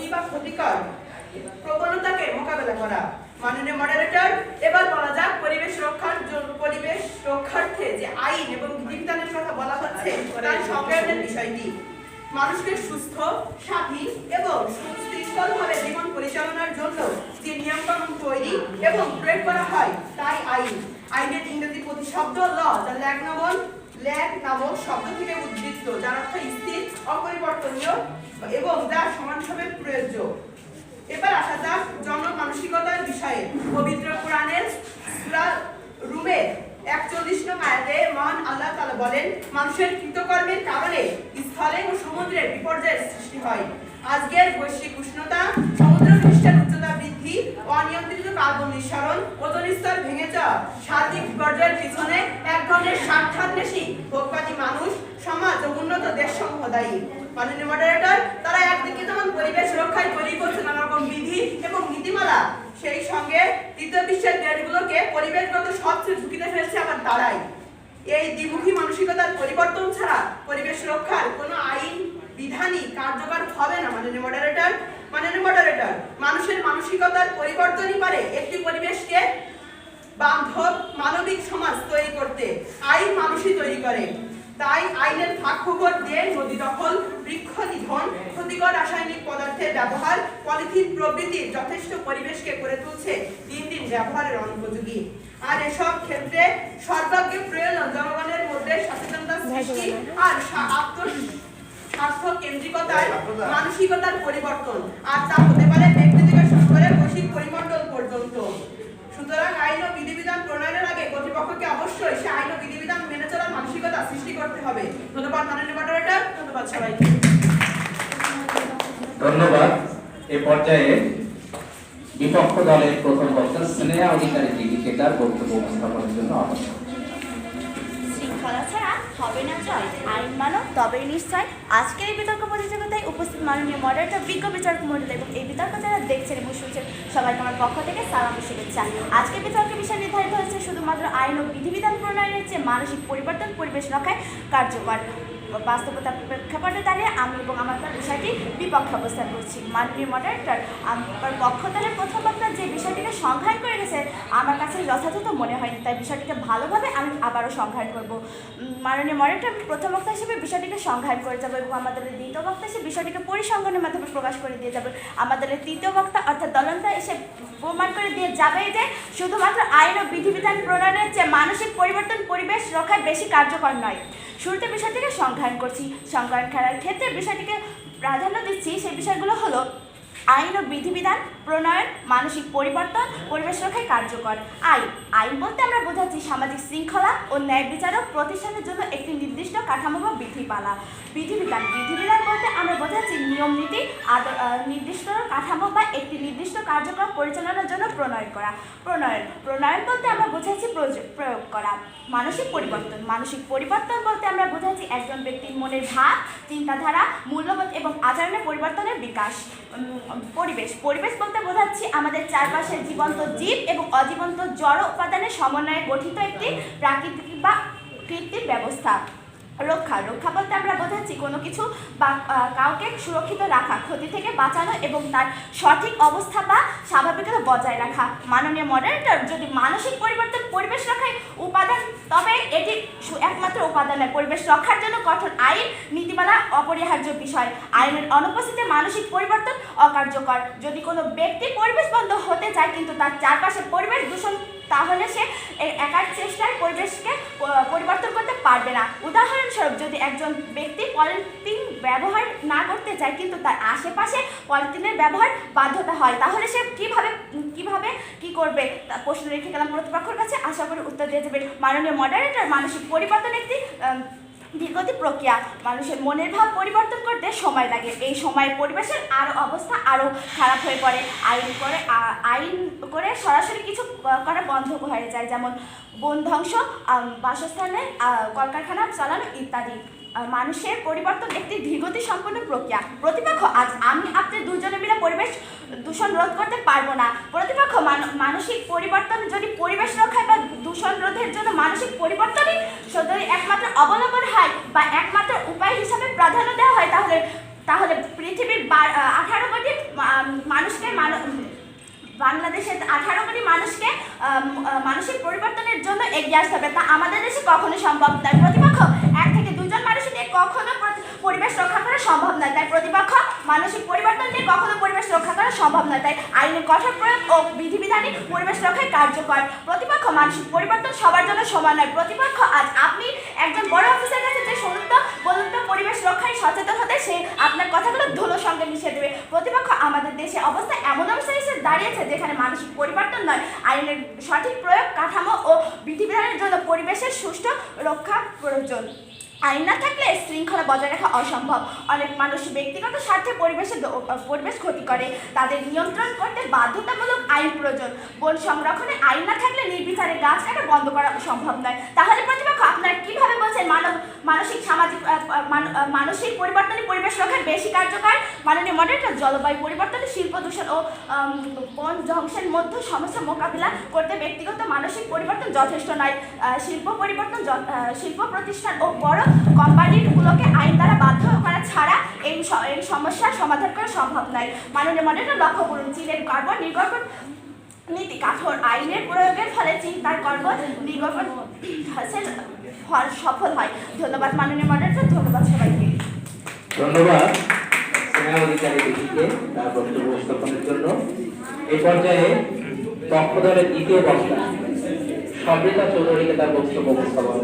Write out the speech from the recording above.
ক্ষতি বা ক্ষতিকর। প্রবণতাকে মোকাবেলা করা। মাননীয় মডারেটর এবার বলা যাক পরিবেশ রক্ষার পরিবেশ রক্ষার্থে যে আইন এবং বিধিবিধানের কথা বলা হচ্ছে, তার সংজ্ঞানের বিষয়টি। মানুষকে সুস্থ, স্বাধীন এবং সুশৃঙ্খলভাবে জীবন পরিচালনার জন্য যে নিয়মকানুন তৈরি এবং প্রয়োগ করা হয়, তাই আইন। আইনের ইংরেজি প্রতিশব্দ, ল, যা ল্যাগ নামক নামক শব্দ থেকে উদ্বৃত্ত, যার অর্থ স্থির, অপরিবর্তনীয় এবং যা সমানভাবে প্রয়োজ্য। এবার আসা যাক জনমানসিকতার বিষয়ে। পবিত্র কোরআনের সূরা রুমের একচল্লিশ নং আয়াতে মহান আল্লাহ তাআলা বলেন, মানুষের কৃতকর্মের কারণে স্থলে ও সমুদ্রে বিপর্যয়ের সৃষ্টি হয়। আজকের বৈশ্বিক উষ্ণতা সমুদ্র পৃষ্ঠের কার্বন নিঃসরণ, ওজন স্তর ভেঙে যাওয়া সার্বিক বিপর্যয়ের পিছনে এক ধরনের স্বার্থান্বেষী ভোগবাদী মানুষ, সমাজ ও উন্নত দেশ সমূহ দায়ী। মাননীয় মডারেটর তারা একদিকে যেমন পরিবেশ রক্ষায় তৈরি করছে নানা রকম বিধি এবং নীতিমালা, সেই সঙ্গে তৃতীয় বিশ্বের দেশগুলোকে পরিবেশগত সবচেয়ে ঝুঁকিতে ফেলছে আবার তারাই। এই দ্বিমুখী মানসিকতার পরিবর্তন ছাড়া পরিবেশ রক্ষার কোনো আইন, বিধানই কার্যকর হবে না, মাননীয় মডারেটর মাননীয় মডারেটর মানুষের মানসিকতার পরিবর্তনই পারে একটি পরিবেশকে বান্ধব মানবিক সমাজ তৈরি করতে, আইন মানুষই তৈরি করে। তাই আইনের ফাঁকফোকর দিয়ে নদী দখল, বৃক্ষ নিধন, ক্ষতিকর রাসায়নিক পদার্থের ব্যবহার, পলিথিন প্রভৃতির যথেষ্ট পরিবেশকে করে তুলছে দিন দিন ব্যবহারের অনুপযোগী। আর এসব ক্ষেত্রে সর্বাগ্যে প্রয়োজন জনগণের মধ্যে সচেতনতা সৃষ্টি আর আত্ম স্বার্থ কেন্দ্রিকতার মানসিকতার পরিবর্তন। আর তা হতে পারে ব্যক্তি থেকে শুরু করে বৈশ্বিক পরিমণ্ডল পর্যন্ত। সুতরাং আইন ও বিধিবিধান প্রণয়নের আগে কর্তৃপক্ষকে অবশ্যই সে আইন ও বিধিবিধান মেনে চলার মানসিকতা সৃষ্টি করতে হবে। ধন্যবাদ মাননীয় মডারেটর ধন্যবাদ সবাইকে। ধন্যবাদ। এ পর্যায়ে বিপক্ষ দলের প্রথম বক্তা স্নেহা অধিকারী দিদিকে তার বক্তব্য উপস্থাপনের জন্য আহ্বান শৃঙ্খলা ছাড়া হবে না জয়। আইন মানো, তবেই নিশ্চয় আজকের এই বিতর্ক প্রতিযোগিতায় উপস্থিত মাননীয় মডারেটর বিজ্ঞ বিচারক মন্ডল এবং এই বিতর্ক যারা দেখছেন এবং শুনছেন, সবাইকে আমার পক্ষ থেকে সালাম শুভেচ্ছা। আজকের বিতর্কের বিষয় নির্ধারিত হয়েছে শুধুমাত্র আইন ও বিধিবিধান প্রণয়নের চেয়ে মানসিক পরিবর্তন পরিবেশ রক্ষায় কার্যকর। বাস্তবতার প্রেক্ষাপটে দাঁড়িয়ে আমি এবং আমার বিষয়টি বিপক্ষে অবস্থান করছি। মাননীয় মডারেটর আমার পক্ষ দলের প্রথম বক্তা যে বিষয়টিকে সংজ্ঞায়ন করে গেছে, আমার কাছে যথাযথ মনে হয়নি। তাই বিষয়টিকে ভালোভাবে আমি আবারও সংজ্ঞায়ন করব। মাননীয় মডারেটর প্রথম বক্তা হিসেবে বিষয়টিকে সংজ্ঞায়ন করে যাব এবং আমাদের দ্বিতীয় বক্তা হিসেবে বিষয়টিকে পরিসংখ্যানের মাধ্যমে প্রকাশ করে দিয়ে যাবে। আমাদের তৃতীয় বক্তা, অর্থাৎ দলন্তা এসে প্রমাণ করে দিয়ে যাবে যে শুধুমাত্র আইন ও বিধিবিধান প্রণয়নের চেয়ে মানসিক পরিবর্তন পরিবেশ রক্ষায় বেশি কার্যকর নয়। শুরুতে বিষয়টিকে সংজ্ঞায়ন করছি। সংজ্ঞায়ন খেলার ক্ষেত্রে বিষয়টিকে প্রাধান্য দিচ্ছি সেই বিষয়গুলো হলো আইন ও বিধিবিধান, প্রণয়ন, মানসিক পরিবর্তন, পরিবেশ রক্ষায় কার্যকর। আইন আইন বলতে আমরা বোঝাচ্ছি সামাজিক শৃঙ্খলা ও ন্যায় বিচারক প্রতিষ্ঠানের জন্য একটি নির্দিষ্ট কাঠামো বা বিধিপালা। বিধিবিধান বিধিবিধান বলতে আমরা বোঝাচ্ছি নিয়ম, নীতি নির্দিষ্ট কাঠামো বা একটি নির্দিষ্ট কার্যক্রম পরিচালনার জন্য প্রণয়ন করা। প্রণয়ন প্রণয়ন বলতে আমরা বোঝাচ্ছি প্রয়োগ করা। মানসিক পরিবর্তন মানসিক পরিবর্তন বলতে আমরা বোঝাচ্ছি একজন ব্যক্তির মনের ভাব, চিন্তাধারা, মূল্যবোধ এবং আচরণের পরিবর্তনের বিকাশ। পরিবেশ। পরিবেশ বলতে বোঝাচ্ছি আমাদের চারপাশের জীবন্ত জীব এবং অজীবন্ত জড় উপাদানের সমন্বয়ে গঠিত একটি প্রাকৃতিক বা কৃত্রিম ব্যবস্থা। রক্ষা। রক্ষা বলতে আমরা বোঝাচ্ছি কোনো কিছু বা কাউকে সুরক্ষিত রাখা, ক্ষতি থেকে বাঁচানো এবং তার সঠিক অবস্থা বা স্বাভাবিকতা বজায় রাখা। মাননীয় মডারেটর যদি মানসিক পরিবর্তন পরিবেশ রক্ষায় উপাদান, তবে এটি একমাত্র উপাদান পরিবেশ রক্ষার জন্য কঠোর আইন, নীতিমালা অপরিহার্য বিষয়। আইনের অনুপস্থিতিতে মানসিক পরিবর্তন অকার্যকর। যদি কোনো ব্যক্তি পরিবেশ বন্ধ হতে চায় কিন্তু তার চারপাশে পরিবেশ দূষণ, তাহলে সে একার চেষ্টায় পরিবেশকে পরিবর্তন করতে পারবে না। উদাহরণস্বরূপ, যদি একজন ব্যক্তি পলিথিন ব্যবহার না করতে চায় কিন্তু তার আশেপাশে পলিথিনের ব্যবহার বাধ্যতা হয়, তাহলে সে কীভাবে কীভাবে, কি করবে? তা প্রশ্ন রেখে গেলাম প্রতিপক্ষের কাছে। আশা করি উত্তর দিয়ে যাবে মাননীয় মডারেটর মানসিক পরিবর্তন একটি দীর্ঘতি প্রক্রিয়া, মানুষের মনের ভাব পরিবর্তন করতে সময় লাগে। এই সময় পরিবেশের আরও অবস্থা আরও খারাপ হয়ে পড়ে। আইন করে আইন করে সরাসরি কিছু করা বন্ধ হয়ে যায়। যেমন বন ধ্বংস বাসস্থানে কলকারখানা চালানো ইত্যাদি। মানুষের পরিবর্তন একটি ধীরগতি সম্পন্ন প্রক্রিয়া। প্রতিপক্ষ, আজ আমি আপনি দুজনে মিলে পরিবেশ দূষণ রোধ করতে পারব না। প্রতিপক্ষ, মান- মানসিক পরিবর্তন যদি পরিবেশ রক্ষায় বা দূষণ রোধের জন্য মানসিক পরিবর্তনই যদি একমাত্র অবলম্বন হয় বা একমাত্র উপায় হিসাবে প্রাধান্য দেওয়া হয়, তাহলে তাহলে পৃথিবীর আঠারো কোটি মানুষকে বাংলাদেশের আঠারো কোটি মানুষকে মানসিক পরিবর্তনের জন্য এগিয়ে আসতে হবে। তা আমাদের দেশে কখনো সম্ভব নয়। প্রতিপক্ষ এক থেকে দুজন মানুষ দিয়ে কখনো পরিবেশ রক্ষা করা সম্ভব নয়। তাই প্রতিপক্ষ মানসিক পরিবর্তন দিয়ে কখনো পরিবেশ রক্ষা করা সম্ভব নয়। তাই আইনের কঠোর প্রয়োগ ও বিধিবিধানই পরিবেশ রক্ষায় কার্যকর। প্রতিপক্ষ মানসিক পরিবর্তন সবার জন্য সমান নয়। প্রতিপক্ষ আজ আপনি একজন বড় অফিসার কাছে যে তো বলুন পরিবেশ রক্ষায় সচেতন হতে, সে আপনার কথাগুলো ধুলোর সঙ্গে মিশিয়ে দেবে। প্রতিপক্ষ আমাদের দেশে অবস্থা এমন অবস্থায় এসে দাঁড়িয়েছে যেখানে মানসিক পরিবর্তন নয়। আইনের সঠিক প্রয়োগ, কাঠামো ও বিধিবিধানের জন্য পরিবেশের সুষ্ঠু রক্ষা প্রয়োজন। আইন না থাকলে শৃঙ্খলা বজায় রাখা অসম্ভব। অনেক মানুষ ব্যক্তিগত স্বার্থে পরিবেশে পরিবেশ ক্ষতি করে। তাদের নিয়ন্ত্রণ করতে বাধ্যতামূলক আইন প্রয়োজন। বন সংরক্ষণে আইন না থাকলে নির্বিচারে গাছ কাটা বন্ধ করা সম্ভব নয়। তাহলে প্রতিপক্ষ, আপনারা কীভাবে বলছেন মানব মানসিক সামাজিক মান- মানসিক পরিবর্তনে পরিবেশ রক্ষায় বেশি কার্যকর? মাননীয় মডেলটা জলবায়ু পরিবর্তনে শিল্প দূষণ ও বন ধ্বংসের মধ্যে সমস্যা মোকাবিলা করতে ব্যক্তিগত মানসিক পরিবর্তন যথেষ্ট নয়। শিল্প পরিবর্তন শিল্প প্রতিষ্ঠান ও বড় কোম্পানিগুলোকে আইন দ্বারা বাধ্য করা ছাড়া এই সমস্যার সমাধান করা সম্ভব নয়। মাননীয় মডেলটা লক্ষ্য করুন, চীনের কার্বন নির্গমন নীতি কাঠোর আইনের প্রয়োগের ফলে চীন তার কার্বন নির্গমন ফল সফল হয়। ধন্যবাদ মাননীয় মডেলটা ধন্যবাদ সবাইকে। ধন্যবাদ তার বক্তব্য উপস্থাপনের জন্য। এই পর্যায়ে পক্ষ দলের দ্বিতীয় বক্তা সমৃতা চৌধুরীকে তার বক্তব্য উপস্থাপন